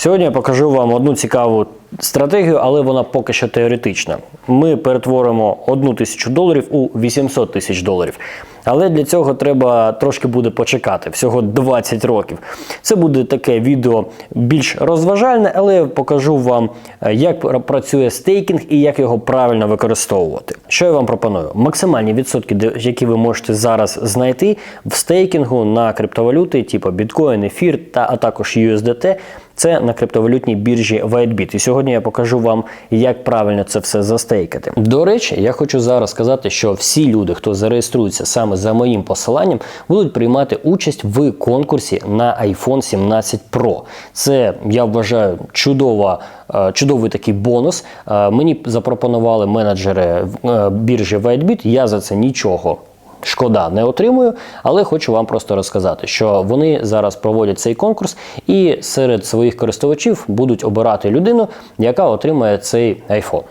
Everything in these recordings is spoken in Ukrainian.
Сьогодні я покажу вам одну цікаву стратегію, але вона поки що теоретична. Ми перетворимо одну тисячу доларів у 800 тисяч доларів. Але для цього треба трошки буде почекати, всього 20 років. Це буде таке відео більш розважальне, але я покажу вам, е, як працює стейкінг і як його правильно використовувати. Що я вам пропоную? Максимальні відсотки, які ви можете зараз знайти в стейкінгу на криптовалюти, типу біткоін, ефір та а також USDT. Це на криптовалютній біржі WhiteBit. І сьогодні я покажу вам, як правильно це все застейкати. До речі, я хочу зараз сказати, що всі люди, хто зареєструється саме за моїм посиланням, будуть приймати участь в конкурсі на iPhone 17 Pro. Це я вважаю чудова. е, Чудовий такий бонус. Е, Мені запропонували менеджери е, біржі WhiteBit. Я за це нічого Шкода не отримую, але хочу вам просто розказати, що вони зараз проводять цей конкурс і серед своїх користувачів будуть обирати людину, яка отримає цей iPhone.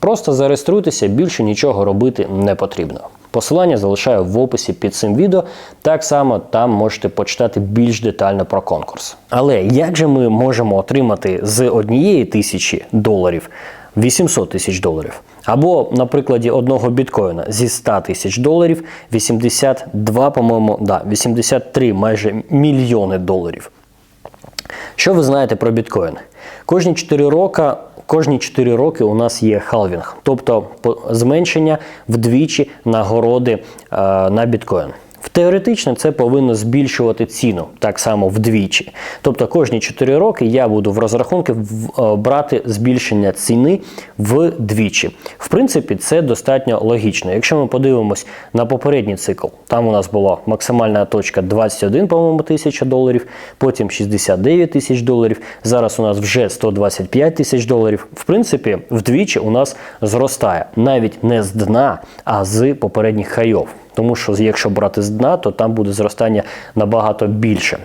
Просто зареєструйтеся, більше нічого робити не потрібно. Посилання залишаю в описі під цим відео. Так само там можете почитати більш детально про конкурс. Але як же ми можемо отримати з однієї тисячі доларів 800 тисяч доларів? Або на прикладі одного біткоїна зі 100 тисяч доларів 82, по-моєму, да, 83 майже мільйони доларів. Що ви знаєте про біткоін? Кожні 4 роки, кожні 4 роки у нас є халвінг, тобто зменшення вдвічі нагороди е, на біткоін. Теоретично це повинно збільшувати ціну так само вдвічі. Тобто кожні 4 роки я буду в розрахунки е, брати збільшення ціни вдвічі. В принципі, це достатньо логічно. Якщо ми подивимось на попередній цикл, там у нас була максимальна точка 21, по-моєму, тисяча доларів, потім 69 тисяч доларів. Зараз у нас вже 125 тисяч доларів. В принципі, вдвічі у нас зростає навіть не з дна, а з попередніх хайов. Тому що якщо брати з дна, то там буде зростання набагато більше.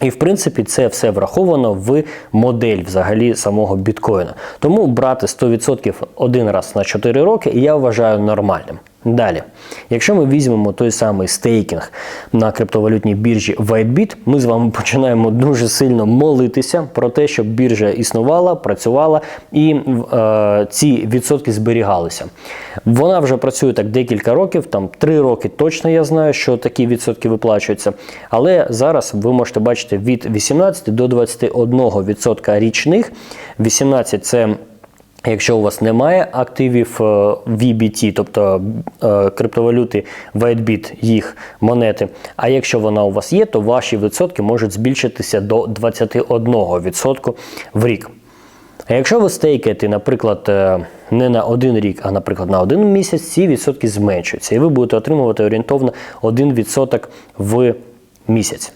І в принципі це все враховано в модель взагалі самого біткоїна. Тому брати 100% один раз на 4 роки я вважаю нормальним. Далі, якщо ми візьмемо той самий стейкінг на криптовалютній біржі WhiteBit, ми з вами починаємо дуже сильно молитися про те, щоб біржа існувала, працювала і е, ці відсотки зберігалися. Вона вже працює так декілька років, там 3 роки точно я знаю, що такі відсотки виплачуються. Але зараз ви можете бачити від 18 до 21% річних. 18 це Якщо у вас немає активів е, VBT, тобто е, криптовалюти WhiteBit, їх монети, а якщо вона у вас є, то ваші відсотки можуть збільшитися до 21% в рік. А якщо ви стейкаєте, наприклад, е, не на один рік, а наприклад на один місяць, ці відсотки зменшуються, і ви будете отримувати орієнтовно 1% в місяць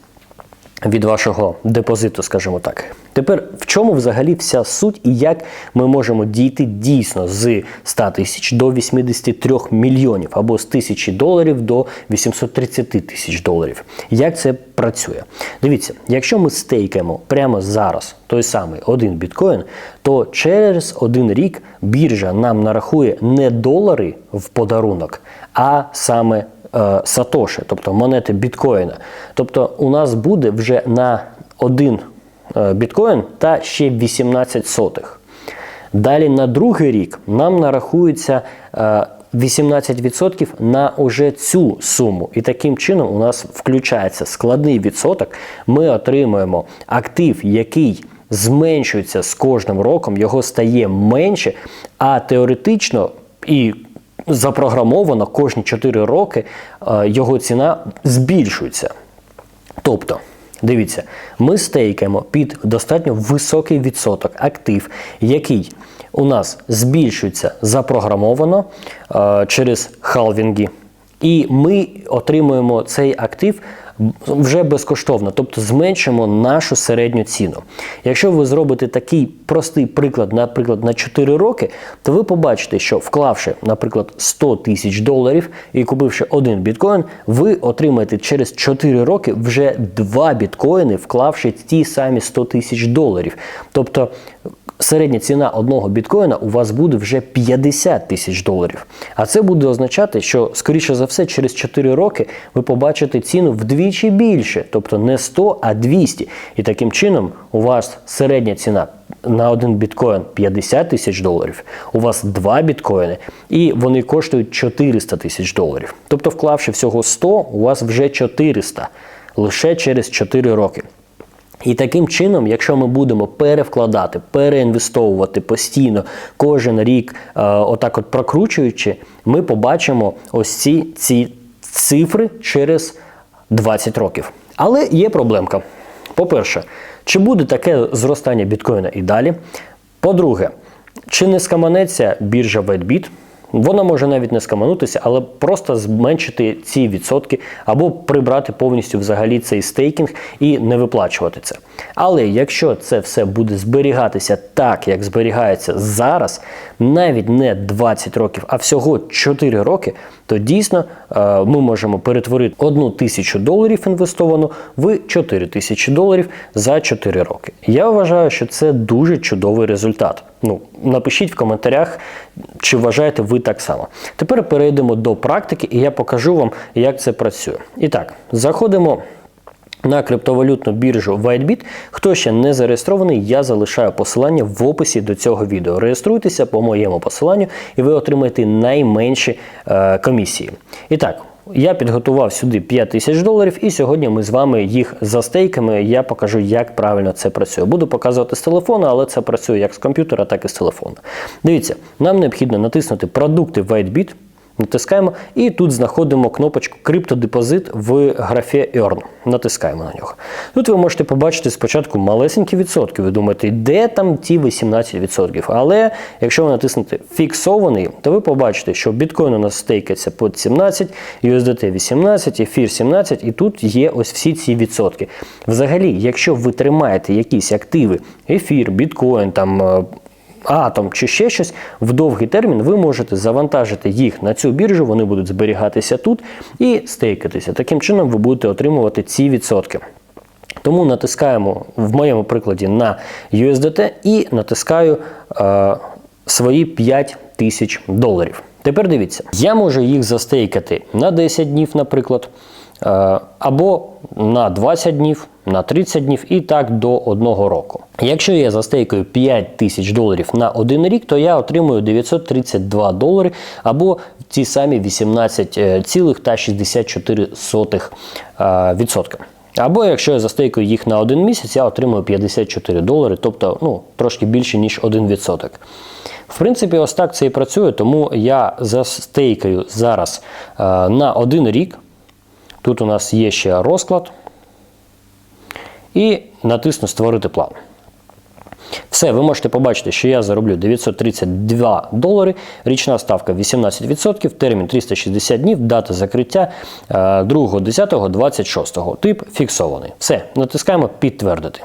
від вашого депозиту, скажімо так. Тепер в чому взагалі вся суть і як ми можемо дійти дійсно з 100 тисяч до 83 мільйонів або з 1000 доларів до 830 тисяч доларів? Як це працює? Дивіться, якщо ми стейкаємо прямо зараз той самий один біткоін, то через один рік біржа нам нарахує не долари в подарунок, а саме сатоші, тобто монети біткоїна. Тобто у нас буде вже на один е, біткоін та ще 18 сотих. Далі на другий рік нам нарахується е, 18% на уже цю суму. І таким чином у нас включається складний відсоток. Ми отримуємо актив, який зменшується з кожним роком, його стає менше, а теоретично і запрограмовано кожні 4 роки е, його ціна збільшується. Тобто, дивіться, ми стейкаємо під достатньо високий відсоток актив, який у нас збільшується запрограмовано е, через халвінги, і ми отримуємо цей актив вже безкоштовно, тобто зменшимо нашу середню ціну. Якщо ви зробите такий простий приклад, наприклад, на 4 роки, то ви побачите, що вклавши, наприклад, 100 тисяч доларів і купивши один біткоін, ви отримаєте через 4 роки вже 2 біткоїни, вклавши ті самі 100 тисяч доларів. Тобто середня ціна одного біткоїна у вас буде вже 50 тисяч доларів. А це буде означати, що, скоріше за все, через 4 роки ви побачите ціну вдвічі більше, тобто не 100, а 200. І таким чином у вас середня ціна на один біткоін 50 тисяч доларів, у вас два біткоїни, і вони коштують 400 тисяч доларів. Тобто, вклавши всього 100, у вас вже 400 лише через 4 роки. І таким чином, якщо ми будемо перевкладати, переінвестовувати постійно кожен рік, е, отак от прокручуючи, ми побачимо ось ці, ці цифри через 20 років. Але є проблемка. По-перше, чи буде таке зростання біткоїна і далі? По-друге, чи не скаманеться біржа WhiteBit? Вона може навіть не скаманутися, але просто зменшити ці відсотки або прибрати повністю взагалі цей стейкінг і не виплачувати це. Але якщо це все буде зберігатися так, як зберігається зараз, навіть не 20 років, а всього 4 роки, то дійсно е, ми можемо перетворити одну тисячу доларів інвестовану в 4 тисячі доларів за 4 роки. Я вважаю, що це дуже чудовий результат. Ну, напишіть в коментарях, чи вважаєте ви так само. Тепер перейдемо до практики, і я покажу вам, як це працює. І так, заходимо. На криптовалютну біржу WhiteBit. Хто ще не зареєстрований, я залишаю посилання в описі до цього відео. Реєструйтеся по моєму посиланню, і ви отримаєте найменші е, комісії. І так, я підготував сюди 5 тисяч доларів, і сьогодні ми з вами їх застейками. Я покажу, як правильно це працює. Буду показувати з телефону, але це працює як з комп'ютера, так і з телефону. Дивіться, нам необхідно натиснути продукти WhiteBit. Натискаємо і тут знаходимо кнопочку криптодепозит в графі Earn. Натискаємо на нього. Тут ви можете побачити спочатку малесенькі відсотки. Ви думаєте, де там ті 18%? Але якщо ви натиснете фіксований, то ви побачите, що біткоін у нас стейкається під 17, USDT 18, ефір 17, і тут є ось всі ці відсотки. Взагалі, якщо ви тримаєте якісь активи, ефір, біткоін, там. Атом чи ще щось в довгий термін, ви можете завантажити їх на цю біржу, вони будуть зберігатися тут і стейкатися. Таким чином ви будете отримувати ці відсотки. Тому натискаємо в моєму прикладі на USDT і натискаю е, свої 5 тисяч доларів. Тепер дивіться, я можу їх застейкати на 10 днів, наприклад, е, або на 20 днів, на 30 днів і так до одного року. Якщо я застейкаю 5 тисяч доларів на один рік, то я отримую 932 долари або ті самі 18,64%. е, відсотка. Або якщо я застейкаю їх на один місяць, я отримую 54 долари, тобто ну, трошки більше, ніж 1%. В принципі, ось так це і працює, тому я застейкаю зараз е, на один рік. Тут у нас є ще розклад. І натисну Створити план. Все, ви можете побачити, що я зароблю 932 долари, річна ставка 18%, термін 360 днів, дата закриття е, 2.10.26. Тип фіксований. Все, натискаємо підтвердити.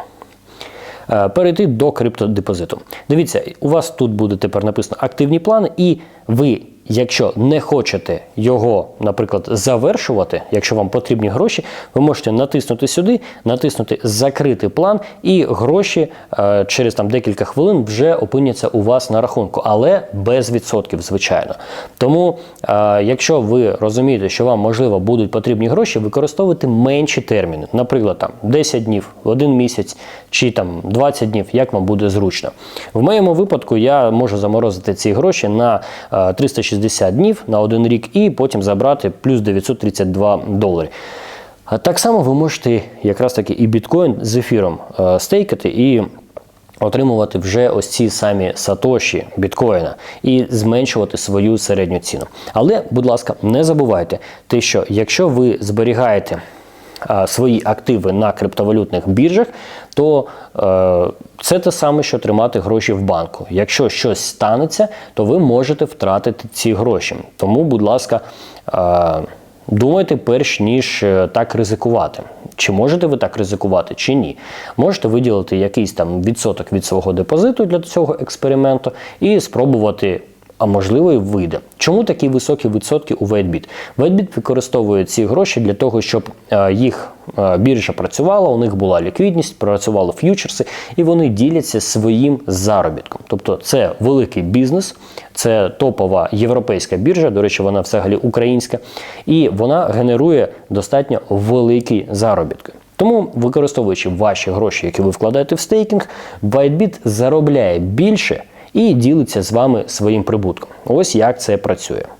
Е, Перейти до криптодепозиту. Дивіться, у вас тут буде тепер написано активні плани, і ви, якщо не хочете його, наприклад, завершувати, якщо вам потрібні гроші, ви можете натиснути сюди, натиснути Закрити план, і гроші е, через там декілька хвилин вже опиняться у вас на рахунку, але без відсотків, звичайно. Тому, е, якщо ви розумієте, що вам можливо будуть потрібні гроші, використовуйте менші терміни, наприклад, там 10 днів, один місяць чи там 20 днів, як вам буде зручно. В моєму випадку я можу заморозити ці гроші на е, 360 днів на один рік і потім забрати плюс 932 долари. Так само ви можете якраз таки і біткоін з ефіром е, стейкати і отримувати вже ось ці самі сатоші біткоїна і зменшувати свою середню ціну. Але, будь ласка, не забувайте те, що якщо ви зберігаєте свої активи на криптовалютних біржах, то е, це те саме, що тримати гроші в банку. Якщо щось станеться, то ви можете втратити ці гроші. Тому, будь ласка, е, думайте перш ніж е, так ризикувати. Чи можете ви так ризикувати, чи ні. Можете виділити якийсь там відсоток від свого депозиту для цього експерименту і спробувати А можливо, і вийде. Чому такі високі відсотки у WhiteBit? WhiteBit використовує ці гроші для того, щоб е, їх е, біржа працювала, у них була ліквідність, працювали ф'ючерси, і вони діляться своїм заробітком. Тобто це великий бізнес, це топова європейська біржа, до речі, вона взагалі українська, і вона генерує достатньо великі заробітки. Тому, використовуючи ваші гроші, які ви вкладаєте в стейкінг, WhiteBit заробляє більше і ділиться з вами своїм прибутком. Ось як це працює.